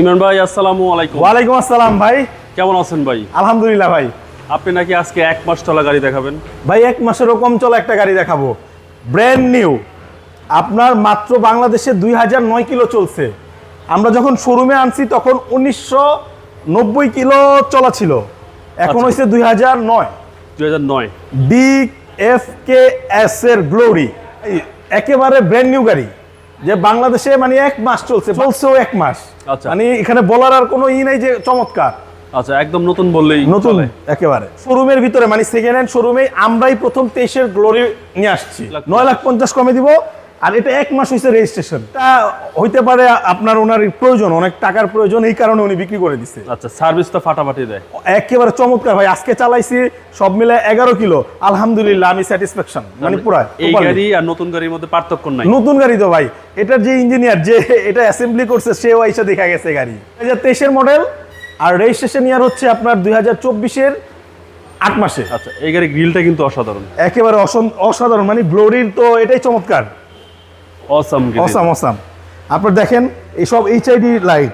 ইমরান ভাই আসসালামু আলাইকুম। ওয়ালাইকুম আসসালাম ভাই। কেমন আছেন ভাই? আলহামদুলিল্লাহ ভাই। আপনি নাকি আজকে এক মাস চলা গাড়ি দেখাবেন? ভাই এক মাসেরও কম চলা একটা গাড়ি দেখাবো। ব্র্যান্ড নিউ আপনার মাত্র বাংলাদেশে দুই হাজার নয় কিলো চলছে। আমরা যখন শোরুমে আনছি তখন উনিশশো নব্বই কিলো চলা ছিল। এখন আচ্ছা। হয়েছে দুই হাজার নয়। দুই হাজার নয়। ডি এফ কে এস এর গ্লোরি একেবারে ব্র্যান্ড নিউ গাড়ি। যে বাংলাদেশে মানে এক মাস চলছে চলছেও এক মাস। আচ্ছা। মানে এখানে বলার আর কোনো ই নাই যে চমৎকার। আচ্ছা একদম নতুন বললেই নতুন একেবারে। শোরুমের ভিতরে মানে সেকেন্ড হ্যান্ড শোরুমে আমরাই প্রথম তেইশের গ্লোরি নিয়ে আসছি। নয় লাখ পঞ্চাশ কমে দিব আর এটা এক মাস হয়েছে রেজিস্ট্রেশন তা হইতে পারে আপনার ওনার প্রয়োজন অনেক টাকার প্রয়োজন এই কারণে উনি বিক্রি করে দিচ্ছে আচ্ছা সার্ভিস তো ফাটাফাটি দেয়। একেবারে চমৎকার ভাই আজকে চালাইছি সব মিলে এগারো কিলো। আলহামদুলিল্লাহ আমি স্যাটিসফ্যাকশন মানে পুরা এই গাড়ি আর নতুন গাড়ির মধ্যে পার্থক্য নাই। নতুন গাড়ি তো ভাই এটার যে ইঞ্জিনিয়ার যে এটা অ্যাসেম্বলি করছে সেও এসে দেখা গেছে গাড়ি। দুই হাজার মডেল আর রেজিস্ট্রেশন ইয়ার হচ্ছে আপনার দুই হাজার চব্বিশের আট মাসে। আচ্ছা এই গাড়ির গ্রিলটা কিন্তু অসাধারণ। একেবারে অসাধারণ মানে গ্লোরির তো এটাই চমৎকার। অসাম অসাম অসাম আপনার দেখেন এইসব এইচআইডি লাইট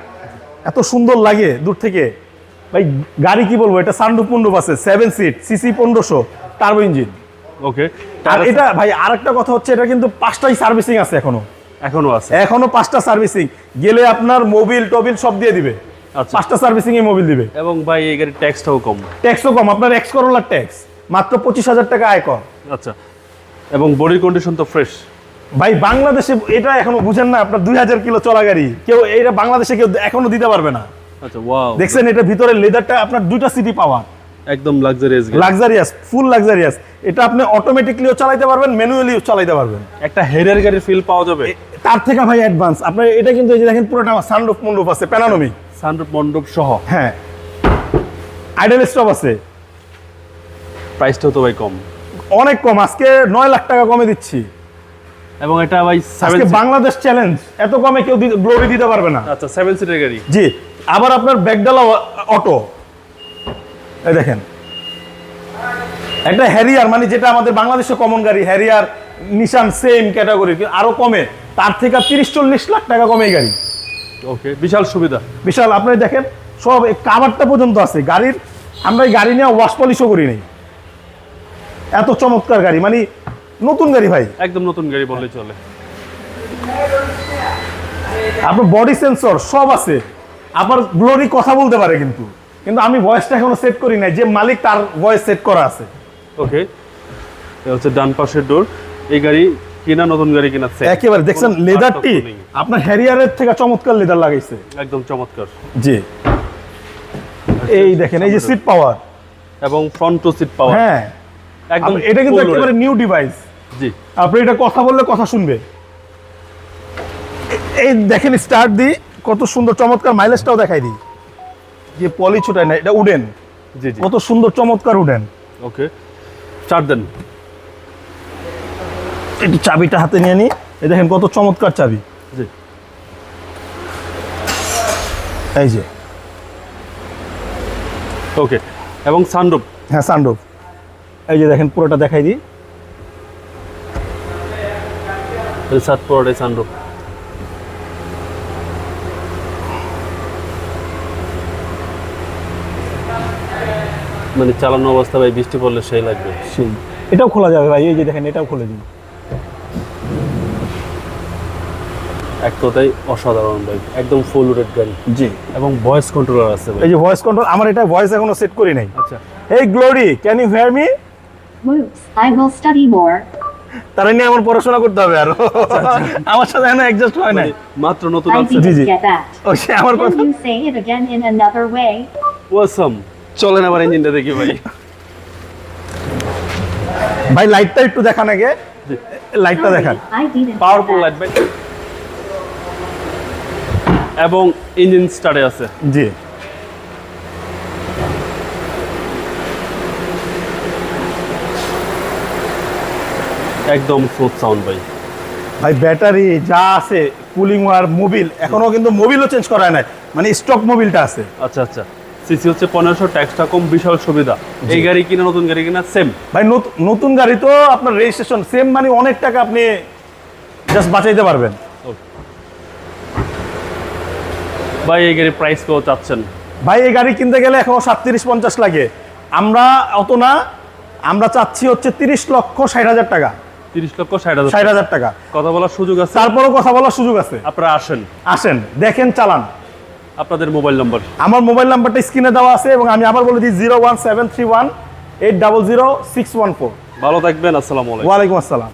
এত সুন্দর লাগে দূর থেকে। ভাই গাড়ি কি বলব এটা সানরুফ মন্ডপ আছে সেভেন সিট সিসি পনেরোশো টার্বো ইঞ্জিন ওকে আর এটা ভাই আরেকটা কথা হচ্ছে এটা কিন্তু পাঁচটাই সার্ভিসিং আছে এখনও। এখনও আছে। এখনও পাঁচটা সার্ভিসিং গেলে আপনার মোবিল টবিল সব দিয়ে দিবে। আচ্ছা। পাঁচটা সার্ভিসিং এ মোবিল দিবে। এবং ভাই এই গাড়ির ট্যাক্সটাও কম। ট্যাক্সও কম আপনার এক্স করোলার ট্যাক্স মাত্র পঁচিশ হাজার টাকা আয় কর আচ্ছা। এবং বডির কন্ডিশন তো ফ্রেশ ভাই বাংলাদেশে এটা এখনও বুঝেন না আপনার দুই হাজার কিলো চলা গাড়ি। কেউ এটা বাংলাদেশে কেউ এখনও দিতে পারবে না। আচ্ছা ওয়াও দেখছেন এটা ভিতরে লেদারটা আপনার দুইটা সিটি পাওয়া একদম লাক্সারিয়াস লাক্সারিয়াস ফুল লাক্সারিয়াস এটা আপনি অটোমেটিকলিও পারবেন ম্যানুয়ালিও পারবেন। একটা গাড়ির ফিল পাওয়া যাবে। তার থেকে ভাই অ্যাডভান্স আপনার এটা কিন্তু এই যে দেখেন পুরোটা সানরুফ মন্ডপ আছে প্যানানমিক সানরুফ মণ্ডপ সহ। হ্যাঁ। আইডেল স্টপ আছে। প্রাইসটাও তো ভাই কম। অনেক কম আজকে নয় লাখ টাকা কমে দিচ্ছি। এবং এটা ভাই সেভেন আজকে বাংলাদেশ চ্যালেঞ্জ এত কমে কেউ গ্লোরি দিতে পারবে না। আচ্ছা সেভেন সিটের গাড়ি। জি আবার আপনার ব্যাগডালা অটো। এই দেখেন। একটা হ্যারিয়ার মানে যেটা আমাদের বাংলাদেশে কমন গাড়ি হ্যারিয়ার নিশান সেম ক্যাটাগরি আরও কমে। তার থেকে তিরিশ চল্লিশ লাখ টাকা কমে গাড়ি। ওকে বিশাল সুবিধা। বিশাল আপনি দেখেন সব এই কাভারটা পর্যন্ত আছে। গাড়ির আমরা এই গাড়ি নিয়ে ওয়াশ পলিশও করি নাই। এত চমৎকার গাড়ি মানে নতুন গাড়ি ভাই? একদম নতুন গাড়ি বললে চলে। আপনার বডি সেন্সর সব আছে। আপনার গ্লোরি কথা বলতে পারে কিন্তু। কিন্তু আমি ভয়েসটা এখনও সেট করি নাই যে মালিক তার ভয়েস সেট করা আছে। ওকে হচ্ছে ডান পাশের ডোর এই গাড়ি কিনা নতুন গাড়ি কিনা। একেবারে দেখছেন লেদারটি আপনার হ্যারিয়ারের থেকে চমৎকার লেদার লাগাইছে। একদম চমৎকার। জি। এই দেখেন এই যে সিট পাওয়ার এবং ফ্রন্ট টু সিট পাওয়ার হ্যাঁ। একদম এটা কিন্তু একেবারে নিউ ডিভাইস জি। আপনি এটা কথা বললে কথা শুনবে। এই দেখেন স্টার্ট দিই কত সুন্দর চমৎকার মাইলেজটাও দেখাই দিই। যে পলি ছুটায় না এটা উডেন জি জি। কত সুন্দর চমৎকার উডেন ওকে চার দেন। একটু চাবিটা হাতে নিয়ে নিই এই দেখেন কত চমৎকার চাবি। জি। এই যে। ওকে এবং সানরুফ হ্যাঁ সানরুফ এই যে দেখেন পুরোটা দেখাই দিই। সাত পরে সানরুফ মানে চালানো অবস্থা ভাই বৃষ্টি পড়লে সেই লাগবে। সেই। এটাও খোলা যাবে ভাই এই যে দেখেন এটাও খুলে দিন। এক কথাই অসাধারণ ভাই একদম ফুল লোডেড গাড়ি। জি। এবং ভয়েস কন্ট্রোলার আছে ভাই। এই যে ভয়েস কন্ট্রোল আমার এটা ভয়েস এখনও সেট করি নাই। আচ্ছা। এই Glory can you hear me Moose, I will study more. তারা নিয়ে আমার পড়াশোনা করতে হবে আরও। আমার সাথে এখনও অ্যাডজাস্ট হয় নাই। মানে মাত্র নতুন আছে জি, জি। didn't get that. ও সে আমার কথা? you say it again in another way? ওয়াসাম চলেন আবার ইঞ্জিনটা দেখি ভাই। ভাই লাইটটা একটু দেখান আগে। লাইটটা দেখান। I পাওয়ারফুল লাইট ভাই। এবং ইঞ্জিন স্টার্টে আছে। জি। একদম স্মুথ সাউন্ড ভাই। ভাই ব্যাটারি যা আছে কুলিং ওয়ার মোবিল এখনও কিন্তু মোবিলও চেঞ্জ করা নাই। মানে স্টক মোবিলটা আছে। আচ্ছা আচ্ছা। সিসি হচ্ছে পনেরোশো ট্যাক্সটা কম বিশাল সুবিধা। এই গাড়ি কিনা নতুন গাড়ি কিনা সেম ভাই নত- নতুন গাড়ি তো আপনার রেজিস্ট্রেশন সেম মানে অনেক টাকা আপনি জাস্ট বাঁচাইতে পারবেন। ভাই এই গাড়ির প্রাইস কত চাচ্ছেন? ভাই এই গাড়ি কিনতে গেলে এখন সাতত্রিশ পঞ্চাশ লাগে। আমরা অত না আমরা চাচ্ছি হচ্ছে তিরিশ লক্ষ ষাট হাজার টাকা। তিরিশ লক্ষ ষাট হাজার ষাট হাজার টাকা। কথা বলার সুযোগ আছে? তারপরও কথা বলার সুযোগ আছে। আপনারা আসেন। আসেন দেখেন চালান। আপনাদের মোবাইল নম্বর। আমার মোবাইল নাম্বারটা স্ক্রিনে দেওয়া আছে এবং আমি আবার বলে দিই zero one seven three one eight double zero six one four. ভালো থাকবেন আসসালামু আলাইকুম। ওয়ালাইকুম আসসালাম।